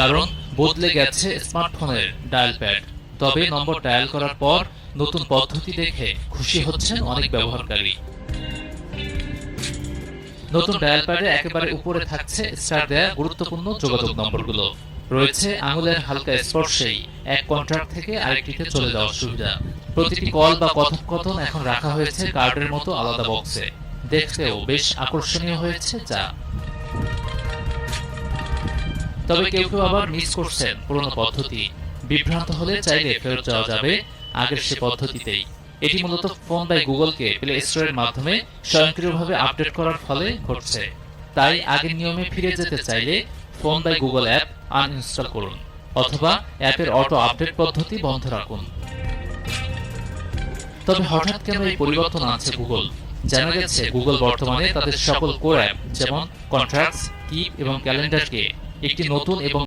কারণ বদলে গেছে স্মার্টফোনের ডায়াল প্যাড। তবে নম্বর ডায়াল করার পর নতুন পদ্ধতি দেখে খুশি হচ্ছেন অনেক ব্যবহারকারী। নতুন ডায়াল প্যাডে একেবারে উপরে থাকছে স্টার দেয়া গুরুত্বপূর্ণ যোগাযোগ নম্বরগুলো। রয়েছে আঙুলের হালকা স্পর্শেই এক কন্ট্রাক্ট থেকে আরেকটিতে চলে যাওয়ার সুবিধা। প্রতিটি কল বা কথোপকথন এখন রাখা হয়েছে কার্ডের মতো আলাদা বক্সে। দেখতেও বেশ আকর্ষণীয় হয়েছে যা। তবে কেউ কেউ আবার মিস করছেন পুরনো পদ্ধতি। বিভ্রান্ত হলে চাইলে ফেরত যাওয়া যাবে আগের সে পদ্ধতিতেই। এটি মূলত ফোন বাই গুগলকে প্লে স্টোরের মাধ্যমে স্বয়ংক্রিয়ভাবে আপডেট করার ফলে ঘটছে। তাই আগের নিয়মে ফিরে যেতে চাইলে phone by Google app uninstall করুন অথবা অ্যাপের অটো আপডেট পদ্ধতি বন্ধ রাখুন। তবে হঠাৎ কেন এই পরিবর্তন আনছে গুগল জানা গেছে গুগল বর্তমানে তাদের সকল কোর অ্যাপ যেমন কন্ট্রাক্টস কিপ এবং ক্যালেন্ডারকে একটি নতুন এবং